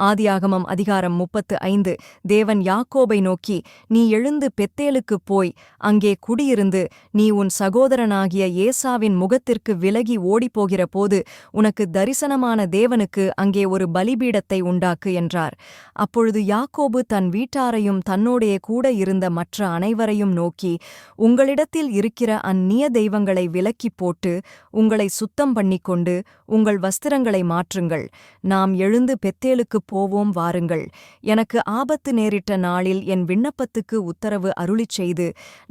ஆதியாகமம் அதிகாரம் முப்பத்து ஐந்து. தேவன் யாக்கோபை நோக்கி நீ எழுந்து பெத்தேலுக்குப் போய் அங்கே குடியிருந்து நீ உன் சகோதரனாகிய ஏசாவின் முகத்திற்கு விலகி ஓடிப்போகிற போது உனக்கு தரிசனமான தேவனுக்கு அங்கே ஒரு பலிபீடத்தை உண்டாக்கு என்றார். அப்பொழுது யாக்கோபு தன் வீட்டாரையும் தன்னோடைய கூட இருந்த மற்ற அனைவரையும் நோக்கி உங்களிடத்தில் இருக்கிற அந்நிய தெய்வங்களை விலக்கிப் போட்டு உங்களை சுத்தம் பண்ணிக்கொண்டு உங்கள் வஸ்திரங்களை மாற்றுங்கள். நாம் எழுந்து பெத்தேலுக்குப் போவோம் வாருங்கள். எனக்கு ஆபத்து நேரிட்ட நாளில் என் விண்ணப்பத்துக்கு உத்தரவு அருளிச் செய்து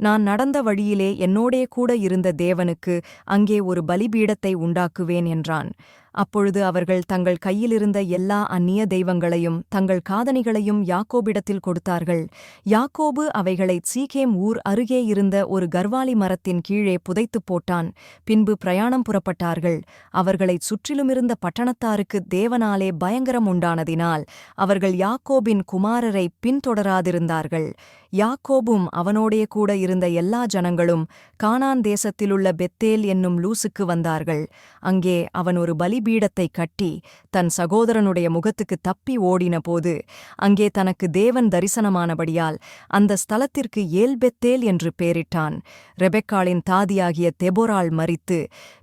நான் நடந்த வழியிலே என்னோடே கூட இருந்த தேவனுக்கு அங்கே ஒரு பலிபீடத்தை உண்டாக்குவேன் என்றான். அப்பொழுது அவர்கள் தங்கள் கையிலிருந்த எல்லா அந்நிய தெய்வங்களையும் தங்கள் காதணிகளையும் யாக்கோபிடத்தில் கொடுத்தார்கள். யாக்கோபு அவைகளை சீகேம் ஊர் அருகே இருந்த ஒரு கர்வாலி மரத்தின் கீழே புதைத்துப் போட்டான். பின்பு பிரயாணம் புறப்பட்டார்கள். அவர்களைச் சுற்றிலுமிருந்த பட்டணத்தாருக்கு தேவனாலே பயங்கரம் உண்டானதினால் அவர்கள் யாக்கோபின் குமாரரை பின்தொடராதிருந்தார்கள். யாக்கோபும் அவனோடே கூட இருந்த எல்லா ஜனங்களும் கானான் தேசத்திலுள்ள பெத்தேல் என்னும் லூசுக்கு வந்தார்கள். அங்கே அவன் ஒரு பலி பலிபீடத்தை கட்டி தன் சகோதரனுடைய முகத்துக்கு தப்பி ஓடின போது அங்கே தனக்கு தேவன் தரிசனமானபடியால் அந்த ஸ்தலத்திற்கு ஏல்பெத்தேல் என்று பேரிட்டான் ரெபெக்காளின் தாதியாகிய தெபொரால் மரித்து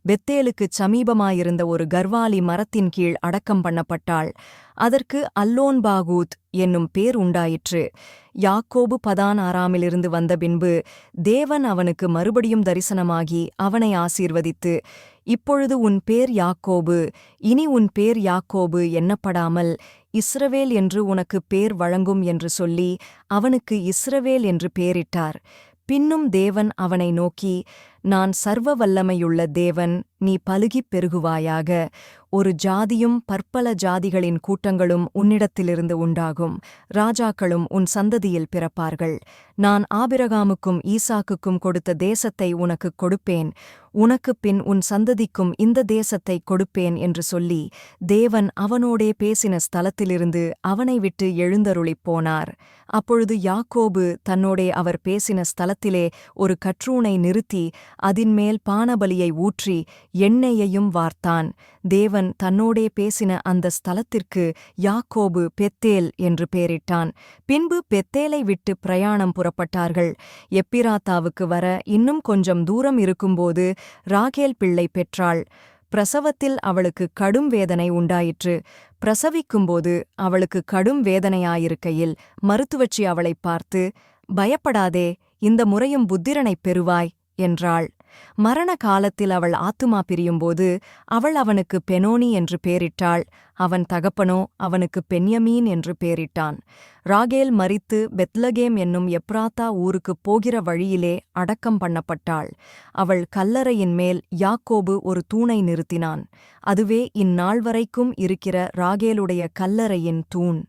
பெத்தேலுக்குச் சமீபமாயிருந்த ஒரு கர்வாலி மரத்தின் கீழ் அடக்கம் பண்ணப்பட்டாள். அதற்கு அல்லோன் பாகூத் என்னும் பேர் உண்டாயிற்று. யாக்கோபு பதான் ஆறாமிலிருந்து வந்த பின்பு தேவன் அவனுக்கு மறுபடியும் தரிசனமாகி அவனை ஆசீர்வதித்து இப்பொழுது உன் பேர் யாக்கோபு இனி உன் பேர் யாக்கோபு எண்ணப்படாமல் இஸ்ரவேல் என்று உனக்கு பேர் வழங்கும் என்று சொல்லி அவனுக்கு இஸ்ரவேல் என்று பேரிட்டார். பின்னும் தேவன் அவனை நோக்கி நான் சர்வ வல்லமையுள்ள தேவன் நீ பலுகிப் பெருகுவாயாக. ஒரு ஜாதியும் பற்பல ஜாதிகளின் கூட்டங்களும் உன்னிடத்திலிருந்து உண்டாகும். ராஜாக்களும் உன் சந்ததியில் பிறப்பார்கள். நான் ஆபிரகாமுக்கும் ஈசாக்குக்கும் கொடுத்த தேசத்தை உனக்குக் கொடுப்பேன். உனக்குப் பின் உன் சந்ததிக்கும் இந்த தேசத்தை கொடுப்பேன் என்று சொல்லி தேவன் அவனோடே பேசின ஸ்தலத்திலிருந்து அவனை விட்டு எழுந்தருளிப் போனார். அப்பொழுது யாக்கோபு தன்னோடே அவர் பேசின ஸ்தலத்திலே ஒரு கற்றூனை நிறுத்தி அதின்மேல் பானபலியை ஊற்றி எண்ணெயையும் வார்த்தான். தேவன் தன்னோடே பேசின அந்த ஸ்தலத்திற்கு யாக்கோபு பெத்தேல் என்று பெயரிட்டான். பின்பு பெத்தேலை விட்டு பிரயாணம் புறப்பட்டார்கள். எப்பிராத்தாவுக்கு வர இன்னும் கொஞ்சம் தூரம் இருக்கும்போது ராகேல் பிள்ளை பெற்றாள். பிரசவத்தில் அவளுக்கு கடும் வேதனை உண்டாயிற்று. பிரசவிக்கும்போது அவளுக்கு கடும் வேதனையாயிருக்கையில் மருத்துவச்சி அவளைப் பார்த்து பயப்படாதே இந்த முறையும் புத்திரனைப் பெறுவாய். என்றாள். மரண காலத்தில் அவள் ஆத்துமா பிரியும்போது அவள் அவனுக்கு பெனோனி என்று பேரிட்டாள். அவன் தகப்பனோ அவனுக்கு பென்யமீன் என்று பேரிட்டான். ராகேல் மரித்து பெத்லகேம் என்னும் எப்ராத்தா ஊருக்குப் போகிற வழியிலே அடக்கம் பண்ணப்பட்டாள். அவள் கல்லறையின் மேல் யாக்கோபு ஒரு தூணை நிறுத்தினான். அதுவே இந்நாள் வரைக்கும் இருக்கிற ராகேலுடைய கல்லறையின் தூண்.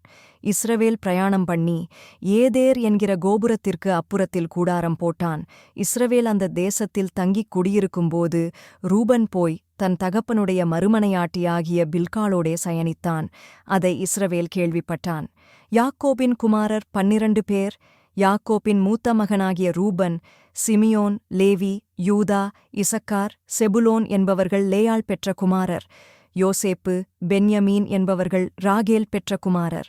இஸ்ரவேல் பிரயாணம் பண்ணி ஏதேர் என்கிற கோபுரத்திற்கு அப்புறத்தில் கூடாரம் போட்டான். இஸ்ரவேல் அந்த தேசத்தில் தங்கிக் குடியிருக்கும்போது ரூபன் போய் தன் தகப்பனுடைய மறுமனையாட்டியாகிய பில்காலோடே சயனித்தான். அதை இஸ்ரவேல் கேள்விப்பட்டான். யாக்கோபின் குமாரர் பன்னிரண்டு பேர் யாக்கோபின் மூத்த மகனாகிய Reuben Simeon Levi Judah Issachar Zebulun என்பவர்கள் லேயாள் பெற்ற குமாரர். யோசேப்பு பென்யமீன் என்பவர்கள் ராகேல் பெற்ற குமாரர்.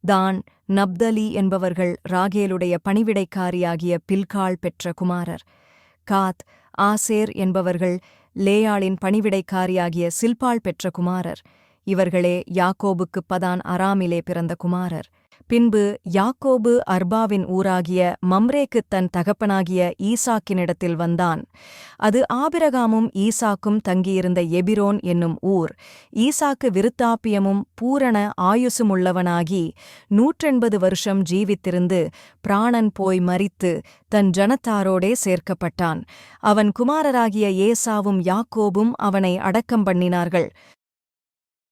தான் நப்தலி என்பவர்கள் ராகேலுடைய பணிவிடைக்காரியாகிய பில்காள் பெற்ற குமாரர். காத் ஆசேர் என்பவர்கள் லேயாளின் பணிவிடைக்காரியாகிய சில்பாள் பெற்ற குமாரர். இவர்களே யாக்கோபுக்கு பதான் அராமிலே பிறந்த குமாரர். பின்பு யாக்கோபு அர்பாவின் ஊராகிய மம்ரேக்குத் தன் தகப்பனாகிய ஈசாக்கினிடத்தில் வந்தான். அது ஆபிரகாமும் ஈசாக்கும் தங்கியிருந்த எபிரோன் என்னும் ஊர். ஈசாக்கு விருத்தாப்பியமும் பூரண ஆயுசுமுள்ளவனாகி நூற்றெண்பது வருஷம் ஜீவித்திருந்து பிராணன் போய் மறித்து தன் ஜனத்தாரோடே சேர்க்கப்பட்டான். அவன் குமாரராகிய ஏசாவும் யாக்கோபும் அவனை அடக்கம் பண்ணினார்கள்.